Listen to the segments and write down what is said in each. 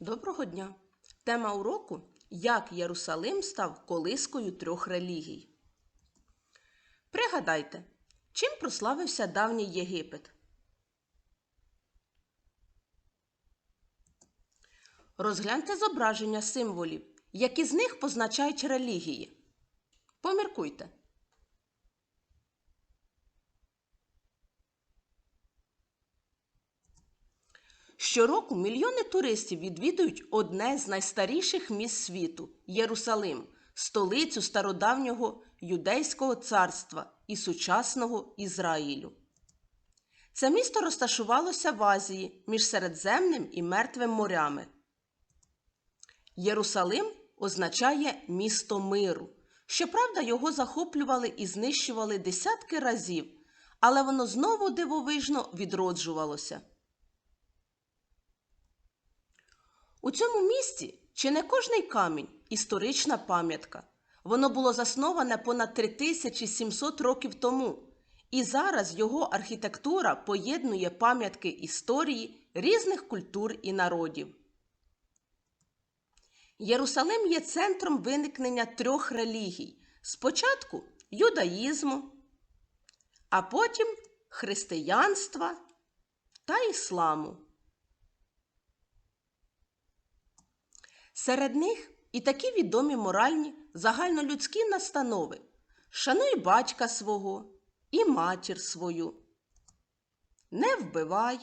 Доброго дня! Тема уроку Як Єрусалим став колискою трьох релігій. Пригадайте, чим прославився давній Єгипет? Розгляньте зображення символів, які з них позначають релігії. Поміркуйте. Щороку мільйони туристів відвідують одне з найстаріших міст світу Єрусалим, столицю стародавнього юдейського царства і сучасного Ізраїлю. Це місто розташувалося в Азії між Середземним і Мертвим морями. Єрусалим означає місто миру. Щоправда, його захоплювали і знищували десятки разів, але воно знову дивовижно відроджувалося. У цьому місці чи не кожний камінь історична пам'ятка. Воно було засноване понад 3700 років тому, і зараз його архітектура поєднує пам'ятки історії різних культур і народів. Єрусалим є центром виникнення трьох релігій: спочатку юдаїзму, а потім християнства та ісламу. Серед них і такі відомі моральні загальнолюдські настанови Шануй батька свого і матір свою. Не вбивай,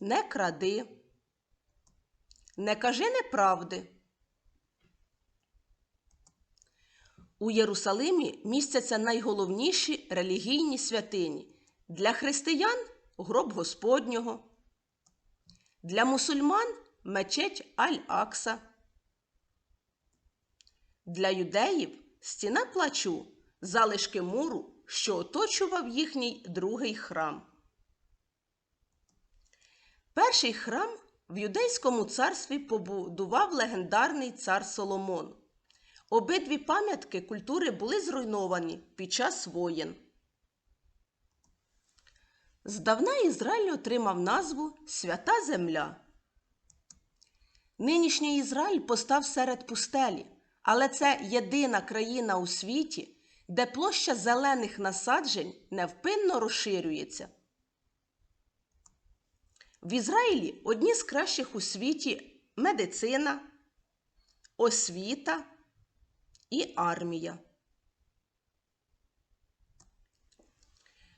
не кради, не кажи неправди. У Єрусалимі містяться найголовніші релігійні святині для християн гроб Господнього, для мусульман мечеть Аль-Акса. Для юдеїв стіна плачу, залишки муру, що оточував їхній другий храм. Перший храм в юдейському царстві побудував легендарний цар Соломон. Обидві пам'ятки культури були зруйновані під час воєн. Здавна Ізраїль отримав назву Свята Земля. Нинішній Ізраїль постав серед пустелі, але це єдина країна у світі, де площа зелених насаджень невпинно розширюється. В Ізраїлі одні з кращих у світі медицина, освіта і армія.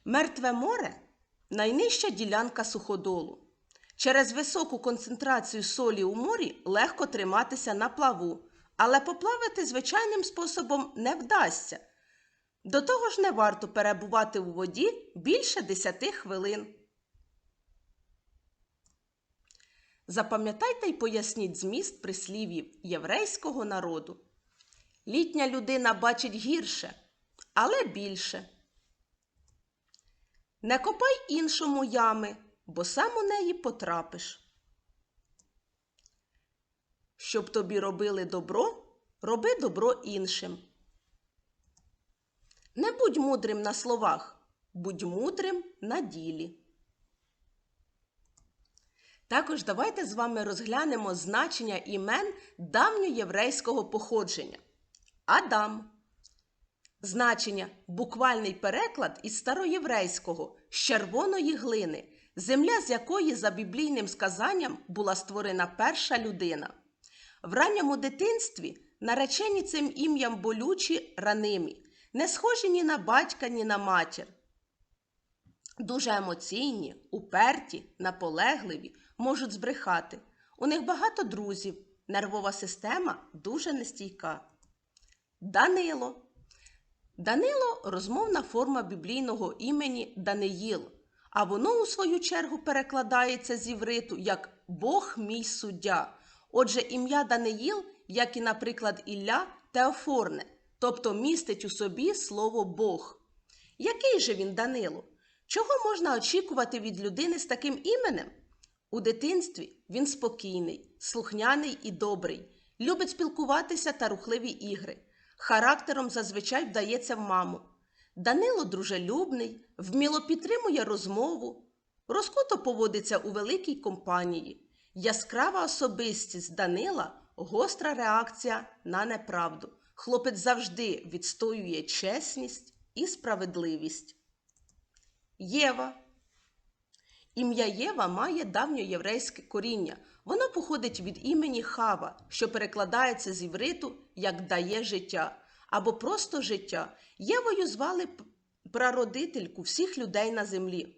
Мертве море найнижча ділянка суходолу. Через високу концентрацію солі у морі легко триматися на плаву, але поплавати звичайним способом не вдасться. До того ж не варто перебувати у воді більше 10 хвилин. Запам'ятайте й поясніть зміст прислів'їв єврейського народу. Літня людина бачить гірше, але більше. Не копай іншому ями, бо сам у неї потрапиш. Щоб тобі робили добро, роби добро іншим. Не будь мудрим на словах, будь мудрим на ділі. Також давайте з вами розглянемо значення імен давньоєврейського походження. Адам. Значення буквальний переклад із староєврейського з червоної глини, земля з якої, за біблійним сказанням, була створена перша людина. В ранньому дитинстві наречені цим ім'ям болючі ранимі, не схожі ні на батька, ні на матір. Дуже емоційні, уперті, наполегливі, можуть збрехати. У них багато друзів, нервова система дуже нестійка. Данило. Данило розмовна форма біблійного імені Даниїл, а воно, у свою чергу, перекладається з івриту як Бог мій суддя. Отже, ім'я Даниїл, як і, наприклад, Ілля, теофорне, тобто містить у собі слово Бог. Який же він Данило? Чого можна очікувати від людини з таким іменем? У дитинстві він спокійний, слухняний і добрий, любить спілкуватися та рухливі ігри. Характером зазвичай вдається в маму. Данило дружелюбний, вміло підтримує розмову, розкуто поводиться у великій компанії. Яскрава особистість Данила гостра реакція на неправду. Хлопець завжди відстоює чесність і справедливість. Єва. Ім'я Єва має давньоєврейське коріння. Воно походить від імені Хава, що перекладається з івриту як дає життя або просто життя. Євою звали прародительку всіх людей на землі.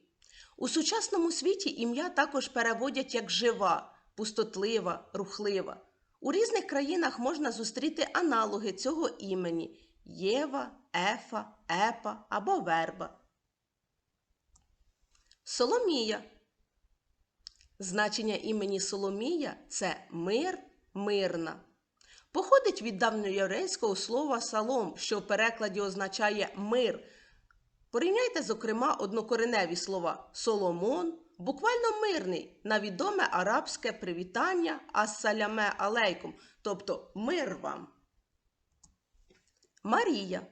У сучасному світі ім'я також переводять як жива, пустотлива, рухлива. У різних країнах можна зустріти аналоги цього імені Єва, Ефа, Епа або Верба. Соломія. Значення імені Соломія це мир, мирна. Походить від давньоєврейського слова салом, що в перекладі означає мир. Порівняйте, зокрема, однокореневі слова Соломон, буквально мирний, на відоме арабське привітання ассаляме алейкум, тобто мир вам. Марія.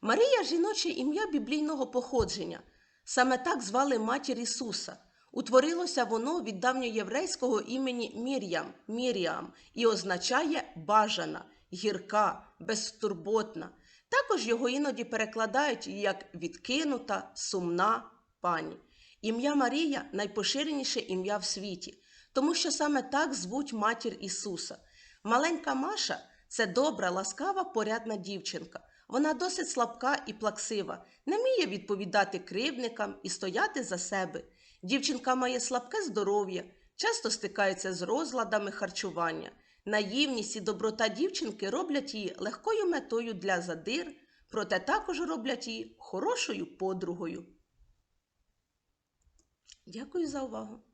Марія жіноче ім'я біблійного походження. Саме так звали матір Ісуса. Утворилося воно від давньоєврейського імені Мір'ям, Міріам і означає бажана, гірка, безтурботна. Також його іноді перекладають як відкинута, сумна пані. Ім'я Марія найпоширеніше ім'я в світі, тому що саме так звуть матір Ісуса. Маленька Маша це добра, ласкава, порядна дівчинка. Вона досить слабка і плаксива, не вміє відповідати кривдникам і стояти за себе. Дівчинка має слабке здоров'я, часто стикається з розладами харчування. Наївність і доброта дівчинки роблять її легкою метою для задир, проте також роблять її хорошою подругою. Дякую за увагу!